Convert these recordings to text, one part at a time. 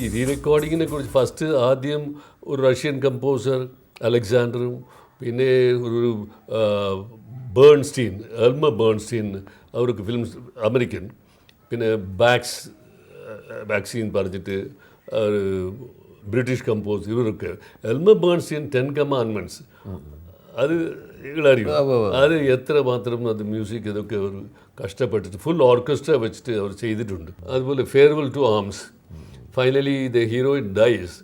ഈ റീ റെക്കോർഡിങ്ങിനെ കുറിച്ച് ഫസ്റ്റ് ആദ്യം ഒരു റഷ്യൻ കമ്പോസർ അലക്സാണ്ടറും പിന്നെ ഒരു ബേൺസ്റ്റീൻ എൽമ ബേൺസ്റ്റീൻ അവർക്ക് ഫിലിംസ് അമേരിക്കൻ പിന്നെ ബാക്സ് വാക്സിൻ പറഞ്ഞിട്ട് ഒരു ബ്രിട്ടീഷ് കമ്പോസ് ഇവരൊക്കെ. എൽമ ബേൺസ്റ്റീൻ ടെൻ കമാൻമെന്റ്സ് അത് നിങ്ങളറിയും അത് എത്ര മാത്രം അത് മ്യൂസിക് ഇതൊക്കെ അവർ കഷ്ടപ്പെട്ടിട്ട് ഫുൾ ഓർക്കസ്ട്ര വെച്ചിട്ട് അവർ ചെയ്തിട്ടുണ്ട്. അതുപോലെ farewell to arms finally the heroine dies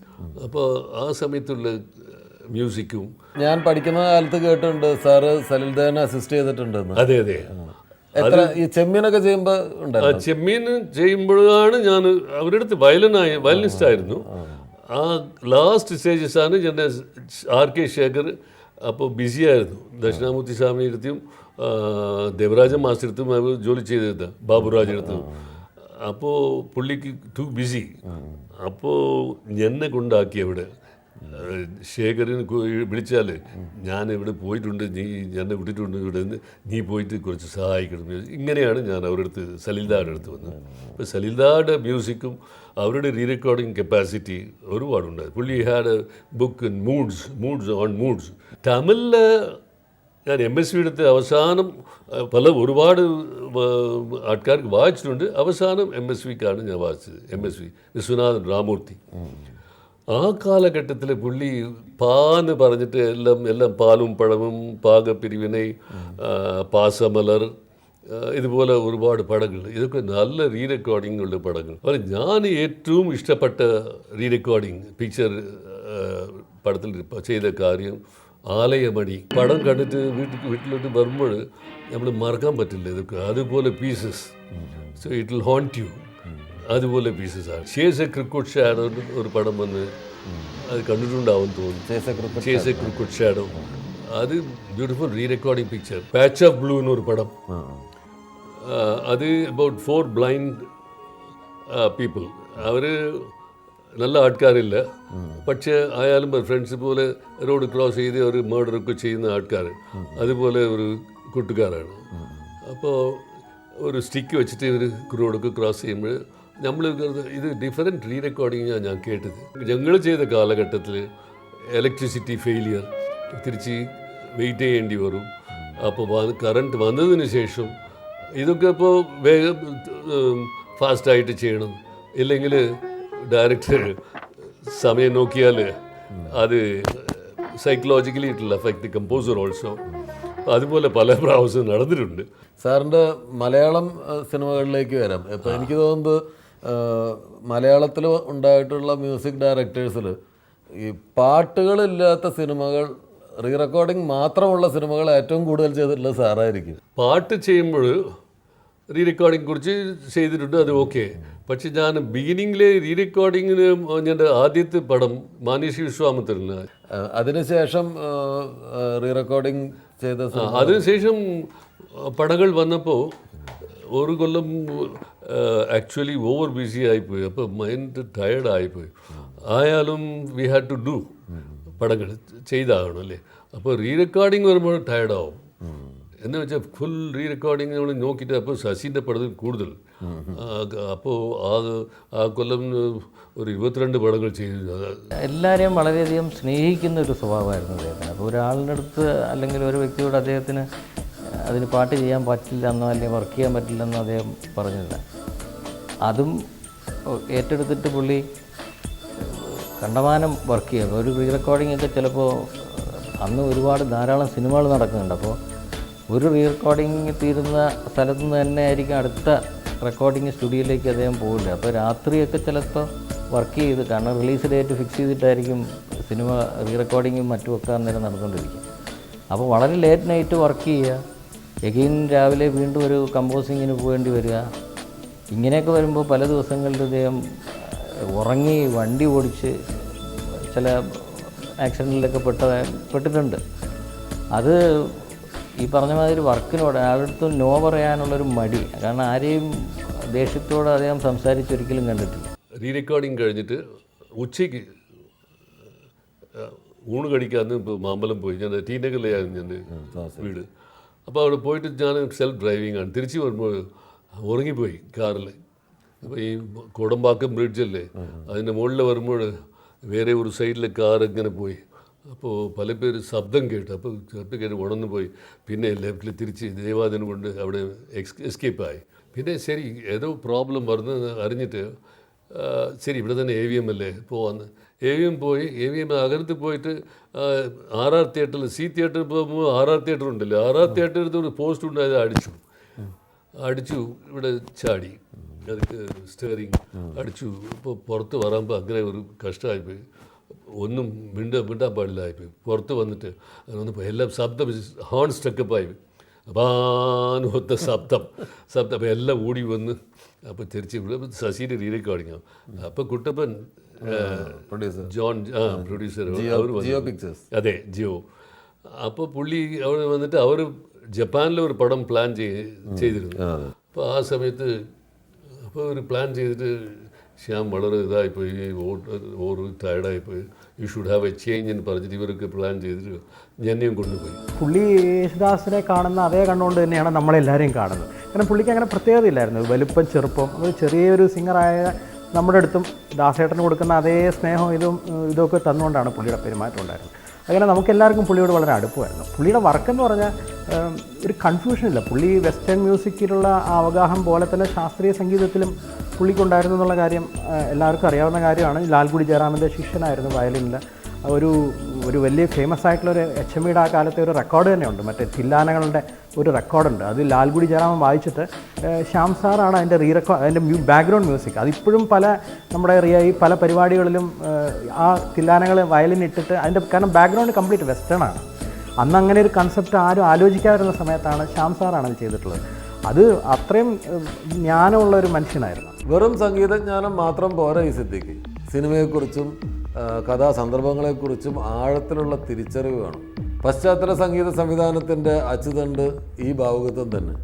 അപ്പോൾ ആ സമയത്തുള്ള മ്യൂസിക്കും ഞാൻ പഠിക്കുന്ന കാലത്ത് കേട്ടിട്ടുണ്ട്. സാറ് സലിൽദേവനെ അസിസ്റ്റ് ചെയ്തിട്ടുണ്ട് അതെ അതെ. എത്ര ഈ ചെമ്മീനൊക്കെ ചെയ്യുമ്പോൾ ആ ചെമ്മീൻ ചെയ്യുമ്പോഴാണ് ഞാൻ അവരുടെ അടുത്ത് വയലനായി വയലിനിസ്റ്റ് ആയിരുന്നു. ആ. ലാസ്റ്റ് സ്റ്റേജസ് ആണ് ഞാൻ ആർ കെ ശേഖർ അപ്പോൾ ബിസി ആയിരുന്നു. ദക്ഷിണാമൂർത്തി സ്വാമിയുടെ അടുത്തും ദേവരാജ മാസ്റ്റർ അടുത്തും ജോലി ചെയ്തത് ബാബുരാജ് അടുത്തും. അപ്പോൾ പുള്ളിക്ക് ടു ബിസി അപ്പോൾ എന്നെ കൊണ്ടാക്കി അവിടെ ശേഖരന് വിളിച്ചാൽ ഞാൻ ഇവിടെ പോയിട്ടുണ്ട് നീ എന്നെ വിട്ടിട്ടുണ്ട് ഇവിടെ നിന്ന് നീ പോയിട്ട് കുറച്ച് സഹായിക്കണം. ഇങ്ങനെയാണ് ഞാൻ അവരുടെ അടുത്ത് സലിൽദാരുടെ അടുത്ത് വന്നത്. അപ്പോൾ സലിൽദാരുടെ മ്യൂസിക്കും അവരുടെ റീ റെക്കോർഡിങ് കപ്പാസിറ്റി ഒരുപാടുണ്ട്. പുള്ളി had book in moods moods on moods തമിഴിൽ ഞാൻ എം എസ് വി എടുത്ത് അവസാനം അഹ്, പല ഒരുപാട് വ- ആൾക്കാർക്ക് വായിച്ചിട്ടുണ്ട്. അവസാനം എം എസ് വിക്കാണ് ഞാൻ വായിച്ചത് M S V Viswanathan Ramamurthy. ആ കാലഘട്ടത്തിൽ പുള്ളി പാന്ന് പറഞ്ഞിട്ട് എല്ലാം എല്ലാം പാലും പഴവും പാകപ്പിരിവിനെ ആ, പാസമലർ ആ, ഇതുപോലെ ഒരുപാട് പടങ്ങൾ. ഇതൊക്കെ നല്ല റീ റെക്കോർഡിങ്ങുള്ള പടങ്ങൾ. അപ്പോൾ ഞാൻ ഏറ്റവും ഇഷ്ടപ്പെട്ട റീ റെക്കോർഡിങ് പിക്ചർ പടത്തിൽ ചെയ്ത കാര്യം ആലയമണി പടം കണ്ടിട്ട് വീട്ടിൽ വീട്ടിലോട്ട് വരുമ്പോൾ നമ്മൾ മറക്കാൻ പറ്റില്ല ഇതൊക്കെ. അതുപോലെ pieces so it will haunt you അതുപോലെ പീസസ് ആണ്. ഷേസ് എ ക്രിക്കറ്റ് ഷാഡോ ഒരു പടം വന്ന് അത് കണ്ടിട്ടുണ്ടാവും തോന്നുന്നു. Chase crooked chase a crooked shadow. അത് beautiful re recording picture patch of blue എന്നൊരു പടം. ആ ആ, അത് അബൌട്ട് ഫോർ ബ്ലൈൻഡ് പീപ്പിൾ അവർ നല്ല ആൾക്കാരില്ല. പക്ഷേ ആയാലും ഫ്രണ്ട്സ് പോലെ റോഡ് ക്രോസ് ചെയ്ത് ഒരു മർഡറൊക്കെ ചെയ്യുന്ന ആൾക്കാർ അതുപോലെ ഒരു കൂട്ടുകാരാണ്. അപ്പോൾ ഒരു സ്റ്റിക്ക് വെച്ചിട്ട് ഇവർ റോഡൊക്കെ ക്രോസ് ചെയ്യുമ്പോൾ നമ്മൾ ഇത് ഡിഫറെന്റ് റീ റെക്കോർഡിങ്ങാണ് ഞാൻ കേട്ടത്. ഞങ്ങൾ ചെയ്ത കാലഘട്ടത്തിൽ ഇലക്ട്രിസിറ്റി ഫെയിലിയർ തിരിച്ച് വെയിറ്റ് ചെയ്യേണ്ടി വരും. അപ്പോൾ കറണ്ട് വന്നതിന് ശേഷം ഇതൊക്കെ ഇപ്പോൾ വേഗം ഫാസ്റ്റായിട്ട് ചെയ്യണം. ഇല്ലെങ്കിൽ ഡയറക്റ്റ് സമയം നോക്കിയാൽ അത് psychologically it affect composer also അതുപോലെ പല പ്രാവശ്യം നടന്നിട്ടുണ്ട്. സാറിന്റെ മലയാളം സിനിമകളിലേക്ക് വരാം. ഇപ്പം എനിക്ക് തോന്നുന്നത് മലയാളത്തിൽ ഉണ്ടായിട്ടുള്ള മ്യൂസിക് ഡയറക്ടേഴ്സിൽ ഈ പാട്ടുകളില്ലാത്ത സിനിമകൾ റീ റെക്കോർഡിംഗ് മാത്രമുള്ള സിനിമകൾ ഏറ്റവും കൂടുതൽ ചെയ്തിട്ടുള്ളത് സാറായിരിക്കും. പാട്ട് ചെയ്യുമ്പോൾ റീ റെക്കോർഡിംഗ് കുറിച്ച് ചെയ്തിട്ടുണ്ട് അത് ഓക്കെ പക്ഷെ ഞാൻ ബിഗിനിങ്ങിലെ റീ റെക്കോർഡിങ്ങിന് ഞാൻ ആദ്യത്തെ പടം മാനേഷി വിശ്വാമിത്രന്. ആ, അതിനുശേഷം റീ റെക്കോർഡിംഗ് ചെയ്ത അതിനുശേഷം പടങ്ങൾ വന്നപ്പോൾ ഒരു കൊല്ലം ആക്ച്വലി ഓവർ ബിസി ആയിപ്പോയി. അപ്പോൾ മൈൻഡ് ടയർഡ് ആയിപ്പോയി. ആയാലും വി ഹാഡ് ടു ഡു പടങ്ങൾ ചെയ്താകണം അല്ലേ? അപ്പോൾ റീ റെക്കോർഡിങ് വരുമ്പോൾ ടയർഡാവും എന്ന് വെച്ചാൽ ഫുൾ റീ റെക്കോർഡിങ് നമ്മൾ നോക്കിയിട്ട് അപ്പോൾ ശശീന്റെ പടത്തിൽ കൂടുതൽ. അപ്പോൾ ആ ആ കൊല്ലം ഒരു ഇരുപത്തിരണ്ട് പടങ്ങൾ ചെയ്തു. എല്ലാവരെയും വളരെയധികം സ്നേഹിക്കുന്ന ഒരു സ്വഭാവമായിരുന്നു അദ്ദേഹത്തിന്. അപ്പോൾ ഒരാളുടെ അടുത്ത് അല്ലെങ്കിൽ ഒരു വ്യക്തിയോട് അദ്ദേഹത്തിന് അതിന് പാട്ട് ചെയ്യാൻ പറ്റില്ലെന്നോ അല്ലെങ്കിൽ വർക്ക് ചെയ്യാൻ പറ്റില്ലെന്നോ അദ്ദേഹം പറഞ്ഞില്ല. അതും ഏറ്റെടുത്തിട്ട് പുള്ളി കണ്ടമാനം വർക്ക് ചെയ്യുന്നു ഒരു റീ റെക്കോർഡിംഗ് ഒക്കെ ചിലപ്പോൾ അന്ന് ഒരുപാട് ധാരാളം സിനിമകൾ നടക്കുന്നുണ്ട്. അപ്പോൾ ഒരു റീ റെക്കോർഡിങ് തീരുന്ന സ്ഥലത്ത് നിന്ന് തന്നെ ആയിരിക്കും അടുത്ത റെക്കോർഡിങ് സ്റ്റുഡിയോയിലേക്ക് അദ്ദേഹം പോകില്ല അപ്പോൾ രാത്രിയൊക്കെ ചിലപ്പോൾ വർക്ക് ചെയ്ത് കാരണം റിലീസ് ഡേറ്റ് ഫിക്സ് ചെയ്തിട്ടായിരിക്കും സിനിമ റീ റെക്കോർഡിങ്ങും മറ്റുമൊക്കെ അന്നേരം നടന്നുകൊണ്ടിരിക്കും അപ്പോൾ വളരെ ലേറ്റ് നൈറ്റ് വർക്ക് ചെയ്യുക. എഗെയിൻ രാവിലെ വീണ്ടും ഒരു കമ്പോസിങ്ങിന് പോകേണ്ടി വരിക. ഇങ്ങനെയൊക്കെ വരുമ്പോൾ പല ദിവസങ്ങളിൽ അദ്ദേഹം ഉറങ്ങി വണ്ടി ഓടിച്ച് ചില ആക്സിഡന്റിലൊക്കെ പെട്ട പെട്ടിട്ടുണ്ട്. അത് ഈ പറഞ്ഞ മാതിരി വർക്കിനോട് ആരുടെ നോ പറയാനുള്ളൊരു മടി. കാരണം ആരെയും ദേഷ്യത്തോട് അദ്ദേഹം സംസാരിച്ചൊരിക്കലും കണ്ടിട്ടില്ല. റീ റെക്കോർഡിങ് കഴിഞ്ഞിട്ട് ഉച്ചയ്ക്ക് ഊണ് കഴിക്കാന്ന് ഇപ്പോൾ മാമ്പലം പോയി. ഞാൻ ടി നഗറിലായിരുന്നു ഞാൻ വീട്. അപ്പോൾ അവിടെ പോയിട്ട് ഞാൻ സെൽഫ് ഡ്രൈവിംഗ് ആണ്. തിരിച്ചു വരുമ്പോൾ ഉറങ്ങിപ്പോയി കാറിൽ അപ്പോൾ ഈ കോടമ്പാക്കം ബ്രിഡ്ജല്ലേ അതിന്റെ മുകളിൽ വരുമ്പോൾ വേറെ ഒരു സൈഡിലെ കാർ ഇങ്ങനെ പോയി. അപ്പോൾ പല പേര് ശബ്ദം കേട്ടു. അപ്പോൾ ചിലപ്പോൾ കേട്ട് ഉണർന്നു പോയി. പിന്നെ ലെഫ്റ്റിൽ തിരിച്ച് ദേവാദിനം കൊണ്ട് അവിടെ എക്സ് എസ്കേപ്പായി. പിന്നെ ശരി ഏതോ പ്രോബ്ലം വരുന്നത് അറിഞ്ഞിട്ട് ശരി ഇവിടെ തന്നെ എ വി എം അല്ലേ? പോവാന്ന് എ വി എം പോയി എ വി എം അകലത്ത് പോയിട്ട് ആർ ആർ തിയേറ്ററിൽ സി തിയേറ്ററിൽ പോകുമ്പോൾ ആർ ആർ തിയേറ്റർ ഉണ്ടല്ലോ. ആർ ആർ തിയേറ്ററിൽ ഒരു പോസ്റ്റ് ഉണ്ടായത് അടിച്ചു. അടിച്ചു ഇവിടെ ചാടി. അതൊക്കെ സ്റ്റേറിങ് അടിച്ചു. ഇപ്പോൾ പുറത്ത് വരുമ്പോൾ അങ്ങനെ ഒരു കഷ്ടമായിപ്പോയി ഒന്നും മിണ്ട മിണ്ടാൻ പാടില്ലായിപ്പോയി പുറത്ത് വന്നിട്ട് അത് വന്നപ്പോൾ എല്ലാം ശബ്ദം ഹോൺ സ്റ്റക്കപ്പായി അപാനൊത്ത ശബ്ദം. ശബ്ദം. അപ്പോൾ എല്ലാം ഓടി വന്ന് അപ്പോൾ തിരിച്ച് ഇവിടെ ശശിയുടെ റീറെക്കോർഡിങ് അപ്പോൾ കുട്ടപ്പൻ പ്രൊഡ്യൂസർ ജോൺ ആ പ്രൊഡ്യൂസർ അവർ ജിയോ പിക്ചേഴ്സ് അതെ ജിയോ അപ്പോൾ പുള്ളി അവിടെ വന്നിട്ട് അവർ ജപ്പാനിൽ ഒരു പടം പ്ലാൻ ചെയ് ചെയ്തിരുന്നു. അപ്പോൾ ആ സമയത്ത് അപ്പോൾ ഒരു പ്ലാൻ ചെയ്തിട്ട് ശ്യാം വളരെ ഇതായിപ്പോയി vote or ടയർഡായിപ്പോയി you should have a change എന്ന് പറഞ്ഞിട്ട് ഇവരൊക്കെ പ്ലാൻ ചെയ്തിട്ട് എന്നെയും കൊണ്ടുപോയി. പുള്ളി യേശുദാസിനെ കാണുന്ന അതേ കണ്ടുകൊണ്ട് തന്നെയാണ് നമ്മളെല്ലാവരെയും കാണുന്നത്. കാരണം പുള്ളിക്ക് അങ്ങനെ പ്രത്യേകത ഇല്ലായിരുന്നു. വലുപ്പം ചെറുപ്പം ഒരു ചെറിയൊരു സിംഗറായ നമ്മുടെ അടുത്തും ദാസേട്ടന് കൊടുക്കുന്ന അതേ സ്നേഹം ഇതും ഇതൊക്കെ തന്നുകൊണ്ടാണ് പുള്ളിയുടെ പെരുമാറ്റം ഉണ്ടായിരുന്നത്. അങ്ങനെ നമുക്ക് എല്ലാവർക്കും പുള്ളിയോട് വളരെ അടുപ്പമായിരുന്നു. പുള്ളിയുടെ വർക്ക് എന്ന് പറഞ്ഞാൽ ഒരു കൺഫ്യൂഷൻ ഇല്ല. പുള്ളി വെസ്റ്റേൺ മ്യൂസിക്കിലുള്ള ആ അവഗാഹം പോലെ തന്നെ ശാസ്ത്രീയ സംഗീതത്തിലും പുള്ളിക്കുണ്ടായിരുന്നു എന്നുള്ള കാര്യം എല്ലാവർക്കും അറിയാവുന്ന കാര്യമാണ്. ലാൽഗുഡി ജയറാമിന്റെ ശിഷ്യനായിരുന്നു വയലിനിൽ ഒരു ഒരു വലിയ ഫേമസ് ആയിട്ടുള്ള ഒരു എച്ച് എം ഇയുടെ ആ കാലത്തെ ഒരു റെക്കോർഡ് തന്നെയുണ്ട്. മറ്റേ തില്ലാനകളുടെ ഒരു റെക്കോർഡുണ്ട് അത് ലാൽഗുഡി ജയറാമൻ വായിച്ചിട്ട് ശ്യാം സാറാണ് അതിന്റെ റീ റെക്കോർഡ് അതിന്റെ ബാക്ക്ഗ്രൗണ്ട് മ്യൂസിക് അതിപ്പോഴും പല നമ്മുടെ ഈ പല പരിപാടികളിലും ആ തില്ലാനകൾ വയലിൻ ഇട്ടിട്ട് അതിന്റെ കാരണം ബാക്ക്ഗ്രൗണ്ട് കംപ്ലീറ്റ് വെസ്റ്റേൺ ആണ്. അന്ന് അങ്ങനെ ഒരു കൺസെപ്റ്റ് ആരും ആലോചിക്കാതിരുന്ന സമയത്താണ് ശ്യാം സാറാണ് അത് ചെയ്തിട്ടുള്ളത്. അത് അത്രയും ജ്ഞാനമുള്ള ഒരു മനുഷ്യനായിരുന്നു. വെറും സംഗീതജ്ഞാനം മാത്രം പോരാ ഈ സിദ്ധിക്ക്. സിനിമയെക്കുറിച്ചും കഥാ കഥാസന്ദർഭങ്ങളെക്കുറിച്ചും ആഴത്തിലുള്ള തിരിച്ചറിവ് വേണം. പശ്ചാത്തല സംഗീത സംവിധാനത്തിന്റെ അച്ചുതണ്ട് ഈ ഭാവുകത്വം തന്നെ.